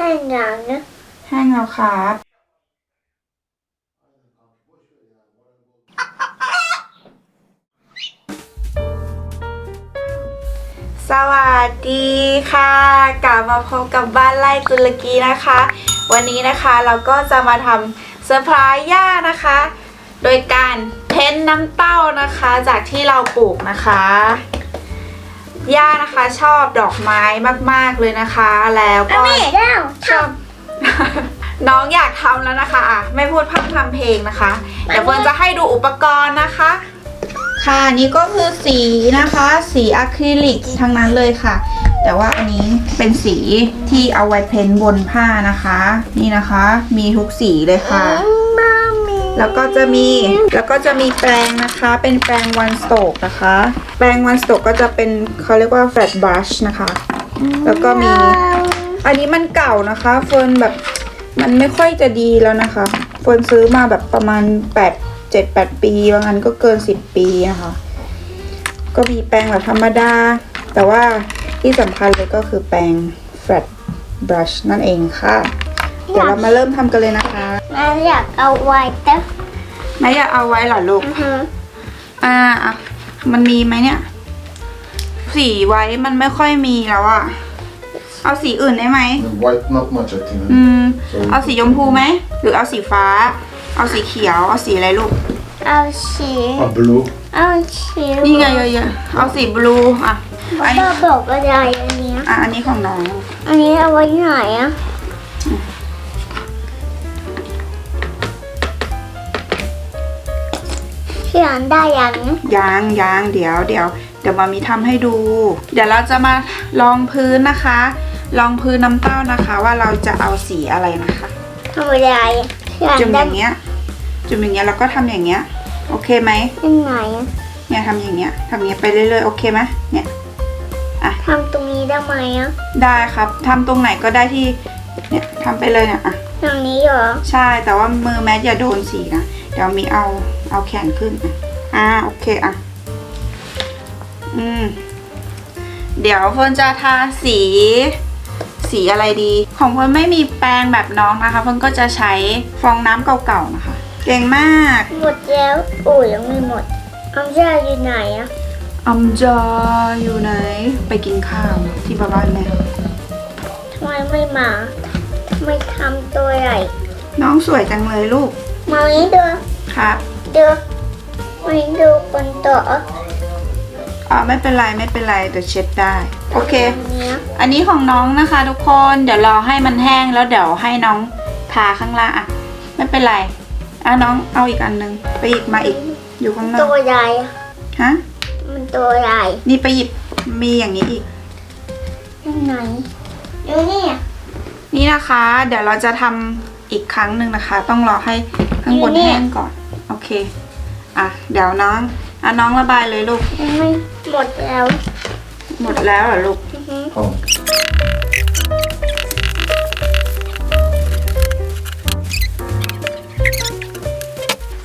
แห้งอย่างนะแห้งแล้วครับ สวัสดีค่ะ กลับมาพบกับบ้านไล่ตุรกีนะคะ วันนี้นะคะเราก็จะมาทำเซอร์ไพรส์ย่านะคะ โดยการเพ้นน้ำเต้านะคะจากที่เราปลูกนะคะย่านะคะชอบดอกไม้มาก ๆ เลยนะคะ แล้วก็แม่เด้า ชอบ น้องอยากทำแล้วนะคะอะไม่พูดพร่ำทำเพลงนะคะ เดี๋ยวเฟิร์นจะให้ดูอุปกรณ์นะคะ ค่ะนี่ก็คือสีนะคะ สีอะคริลิกทั้งนั้นเลยค่ะ แต่ว่าอันนี้เป็นสีที่เอาไว้เพ้นท์บนผ้านะคะ นี่นะคะ มีทุกสีเลยค่ะมามีแล้วก็จะมีแล้วก็จะมีแปรงนะคะ เป็นแปรง one stroke นะคะ แปรง one stroke ก็จะเป็นเขาเรียกว่า flat brush นะคะ แล้วก็มี อันนี้มันเก่านะคะ เฟิร์นแบบมันไม่ค่อยจะดีแล้วนะคะ เฟิร์นซื้อมาแบบประมาณ8 7 8ปีบางอันก็เกิน10ปีนะคะ ก็มีแปรงแบบธรรมดา แต่ว่าที่สำคัญเลยก็คือแปรง flat brush นั่นเองค่ะ เดี๋ยวเรามาเริ่มทำกันเลยนะคะแม่อยากเอาไว้แต่แม่อยากเอาไว้เหรอลูกอือหืออ่าอะมันมีไหมเนี่ย สีไว้มันไม่ค่อยมีแล้วอะ เอาสีอื่นได้ไหม The white, not much, I think. อืมเอาสีชมพูไหม หรือเอาสีฟ้า เอาสีเขียว เอาสีอะไรลูก เอาสี A blue. เอาสีนี่ไงเยอะๆเอาสีบลูอะ อันก็นี้บอกอะไรอันเนี้ยอะ อันนี้ของน้อง อันนี้เอาไว้ไหนอะเขียนได้ยังยางยางเดี๋ยวเดี๋ยวเดี๋ยวมามีทำให้ดู เดี๋ยวเราจะมาลองพื้นนะคะ ลองพื้นน้ำเต้านะคะว่าเราจะเอาสีอะไรนะคะทำอะไรเขียนจุ่มอได้ย่างเงี้ย จุ่มอย่างเงี้ยแล้วก็ทำอย่างเงี้ย โอเคไหมยังไงอะเนี่ยทำอย่างเงี้ยทำอย่างเงี้ยไปเรื่อยๆโอเคไหมเนี่ยทำตรงนี้ได้ไหมอะได้ครับทำตรงไหนก็ได้ที่เนี่ยทำไปเลยเนี่ยอะตรงนี้เหรอใช่แต่ว่ามือแมทอย่าโดนสีนะเดี๋ยวมีเอาเอาแขนขึ้นอะอ่าโอเคอะอืมเดี๋ยวเฟิร์นจะทาสี สีอะไรดี ของเฟิร์นไม่มีแปรงแบบน้องนะคะเฟิร์นก็จะใช้ฟองน้ำเก่าๆนะคะ เก่งมากหมดแล้วโอ้ยยังไม่หมดอัมชาอยู่ไหนอะอัมจาอยู่ไหน ไปกินข้าวที่บ้านแม่ทำไมไม่มาทำไมทำตัวใหญ่น้องสวยจังเลยลูกมานี้ดูครับดูมานี้ดูบนโต๊ะ อ่าไม่เป็นไรไม่เป็นไรเดี๋ยวเช็ดได้ โอเคอันเนี้ยอันนี้ของน้องนะคะทุกคนเดี๋ยวรอให้มันแห้งแล้วเดี๋ยวให้น้องทาข้างล่างอะไม่เป็นไรอะน้องเอาอีกอันหนึงไปอีกมาอีกอยู่ข้างนอตัวกใหญ่อะฮะมันตัวใหญ่นี่ไปหยิบมีอย่างนี้อีกยังไงดูนี่อะนี่นะคะ เดี๋ยวเราจะทำอีกครั้งหนึ่งนะคะ ต้องรอให้ข้างบนแห้งก่อน โอเค อะ เดี๋ยวน้อง อะน้องระบายเลยลูกยังไม่หมดแล้วหมดแล้วเหรอลูก อือหือ Oh.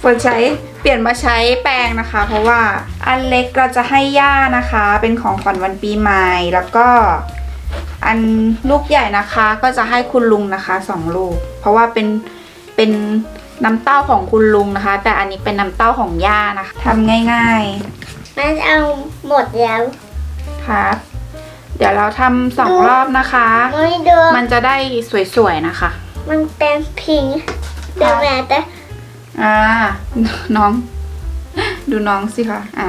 ฝนใช้เปลี่ยนมาใช้แปรงนะคะ เพราะว่าอันเล็กเราจะให้ย่านะคะ เป็นของขวัญวันปีใหม่แล้วก็ อันลูกใหญ่นะคะ ก็จะให้คุณลุงนะคะสองลูก เพราะว่าเป็นเป็น น้ำเต้าของคุณลุงนะคะ แต่อันนี้เป็นน้ำเต้าของย่านะคะทำง่ายมันเอาหมดแล้วๆครับ เดี๋ยวเราทำสองรอบนะคะ ไม่ดูมันจะได้สวยๆนะคะ มันเป็นพิงดูแม่แต่อ่า น้อง ดูน้องสิคะอะ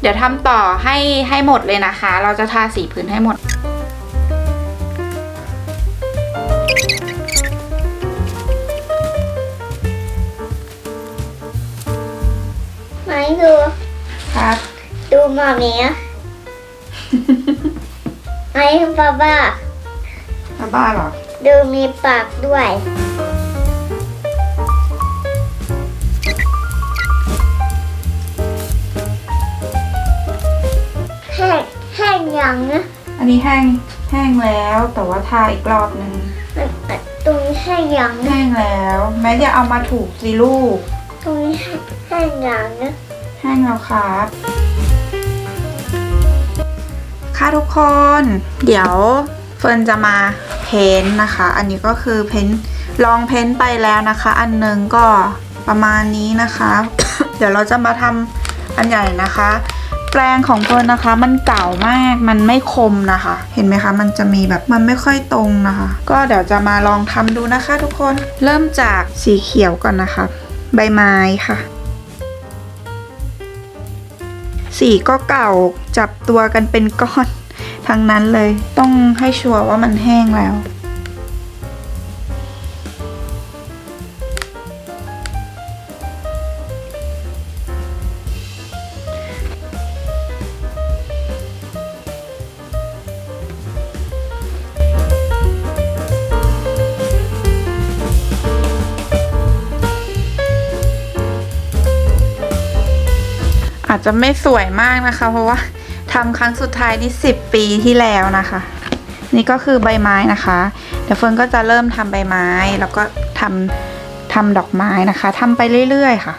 เดี๋ยวทำต่อให้ให้หมดเลยนะคะ เราจะทาสีพื้นให้หมด ดูครับดูมาเมียไอ้บ้าบ้าแล้วบ้าเหรอ ดูมีปากด้วย แห้งแห้งยังนะอันนี้แห้งแห้งแล้วแต่ว่าทาอีกรอบหนึ่งมันมันตรงนี้แห้งยังนะแห้งแล้ว แม้อย่าเอามาถูกสิลูกตรงนี้แห้งยังนะ แห้งแล้วครับ ค่ะทุกคน เดี๋ยวเฟิร์นจะมาเพ้นท์นะคะ อันนี้ก็คือเพ้นท์ลองเพ้นท์ไปแล้วนะคะ อันหนึงก็ประมาณนี้นะคะ เดี๋ยวเราจะมาทำอันใหญ่นะคะ แปรงของเฟิร์นนะคะ มันเก่ามากมันไม่คมนะคะ เห็นไหมคะ มันจะมีแบบมันไม่ค่อยตรงนะคะ ก็เดี๋ยวจะมาลองทำดูนะคะ ทุกคนเริ่มจากสีเขียวก่อนนะคะ ใบไม้ค่ะ สีก็เก่าจับตัวกันเป็นก้อน ทั้งนั้นเลย ต้องให้ชัวร์ว่ามันแห้งแล้ว จจะไม่สวยมากนะคะ เพราะว่าทำครั้งสุดท้ายนี่สิบปีที่แล้วนะคะ นี่ก็คือใบไม้นะคะเดี๋ยวเฟิร์นก็จะเริ่มทำใบไม้แล้วก็ทำทำดอกไม้นะคะทำไปเรื่อยๆค่ะ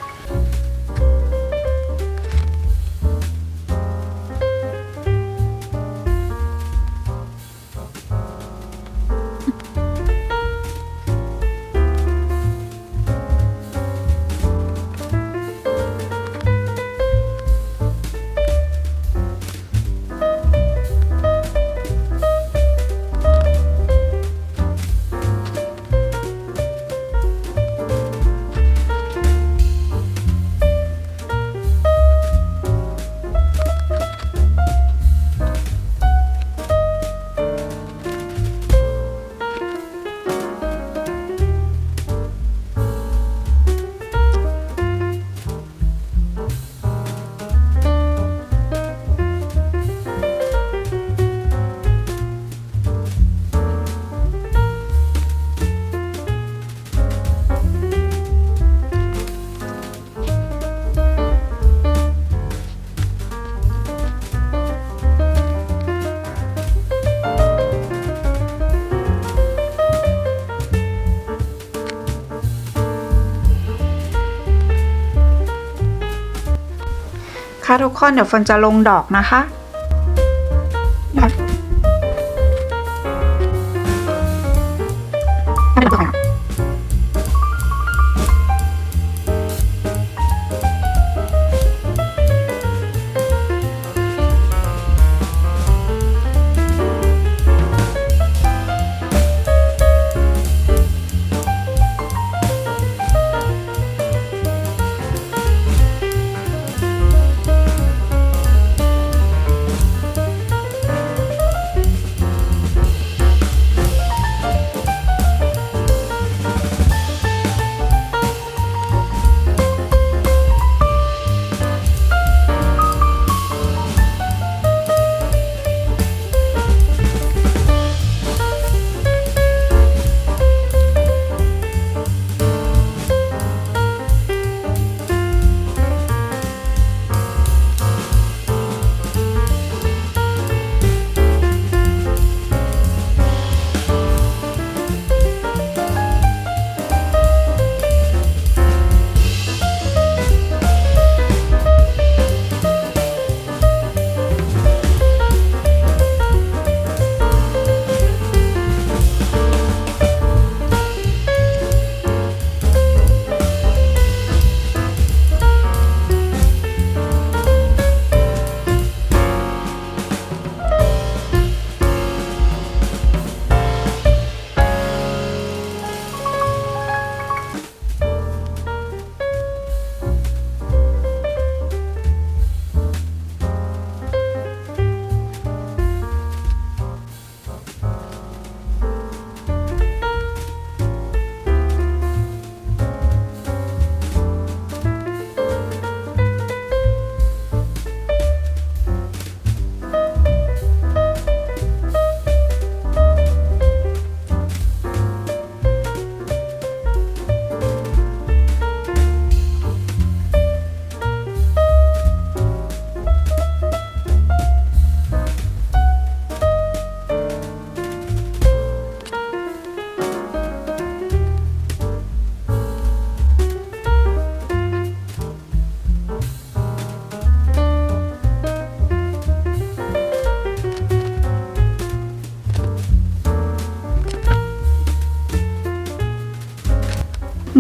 ทุกคนเดี๋ยวฝนจะลงดอกนะคะ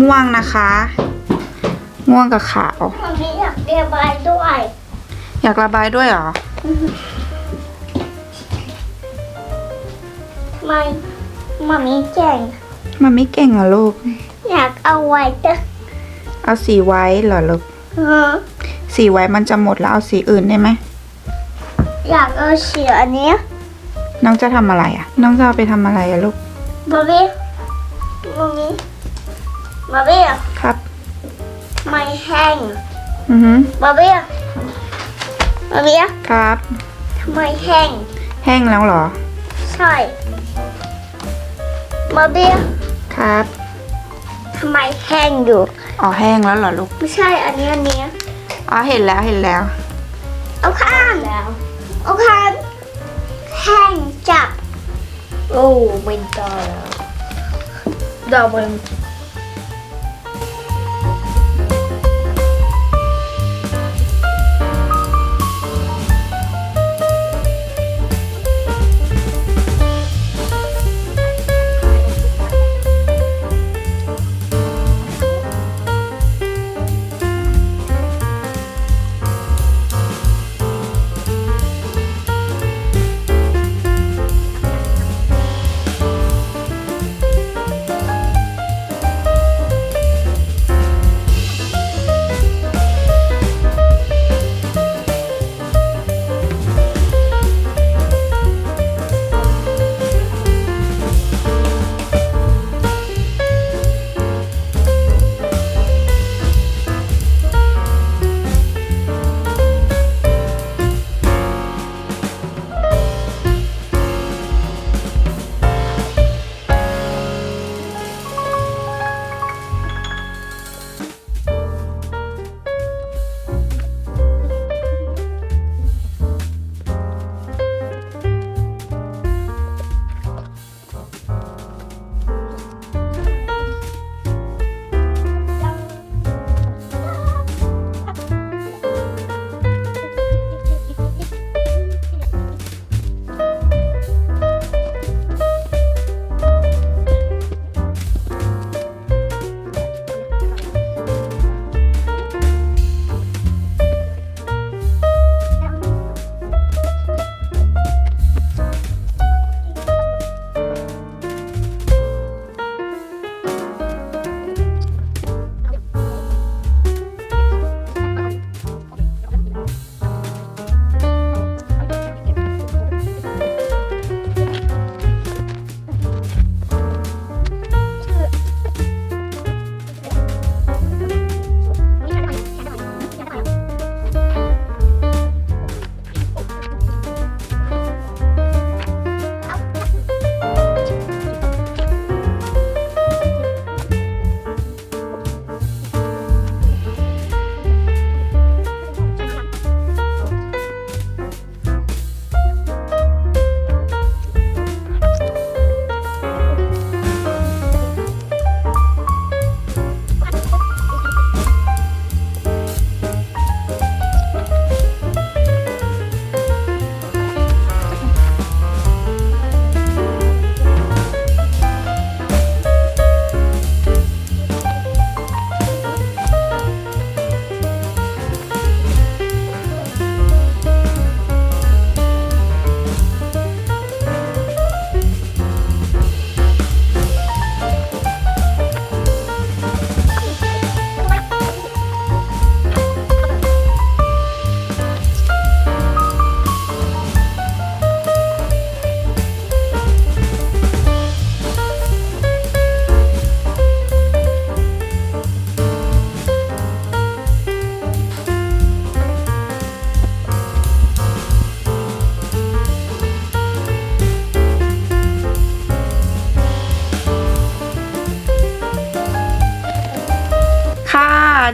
ม่วงนะคะ ม่วงกับขาวมามีอยากเรียบายด้วยอยากระบายด้วยเหรอ ทำไมมามีเก่ง มันไม่เก่งเหรอลูก อยากเอาไว้จ้ะเอาสีไว้เหรอลูก เออสีไว้มันจะหมดแล้วเอาสีอื่นได้ไหม อยากเอาเสียอันเนี้ยน้องจะทำอะไรอะน้องจะเอาไปทำอะไรอะลูกมามีมามี มามีครับ ไม่แห้งอือหือมามีมามีครับ ทำไมแห้ง แห้งแล้วเหรอ ใช่มามีครับ ทำไมแห้งอยู่ อ๋อแห้งแล้วเหรอลูก ไม่ใช่อันนี้อันเนี้ยอ๋อเห็นแล้วเห็นแล้ว เอาข้างแล้วเอาข้างแห้งจับ โอ้ไม่ได้แล้วเดี๋ยวมัน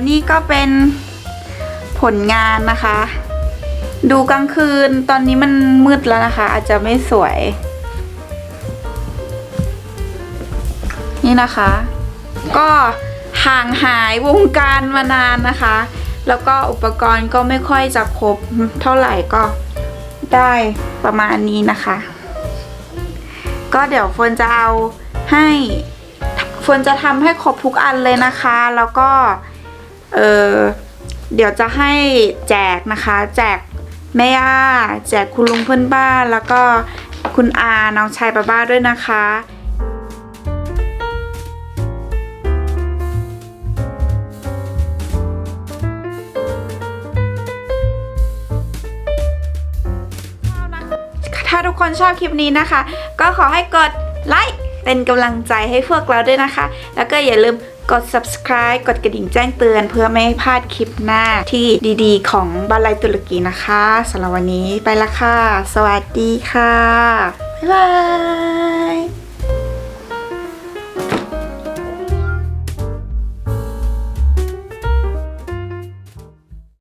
นี่ก็เป็นผลงานนะคะ ดูกลางคืนตอนนี้มันมืดแล้วนะคะ อาจจะไม่สวย นี่นะคะ ก็ห่างหายวงการมานานนะคะ แล้วก็อุปกรณ์ก็ไม่ค่อยจะครบเท่าไหร่ก็ได้ประมาณนี้นะคะ ก็เดี๋ยวเฟิร์นจะเอาให้เฟิร์นจะทำให้ครบทุกอันเลยนะคะ แล้วก็ เออเดี๋ยวจะให้แจกนะคะ แจกแม่ย่าแจกคุณลุงเพื่อนบ้านแล้วก็คุณอาน้องชายป้าบ้าด้วยนะคะถ้าทุกคนชอบคลิปนี้นะคะ ก็ขอให้กดไลค์เป็นกำลังใจให้พวกเราด้วยนะคะ แล้วก็อย่าลืม กด subscribe กดกระดิ่งแจ้งเตือน เพื่อไม่ให้พลาดคลิปหน้าที่ดีๆ ของบาลัยตุรกีนะคะสำหรับวันนี้ไปละค่ะ สวัสดีค่ะ บ๊ายบาย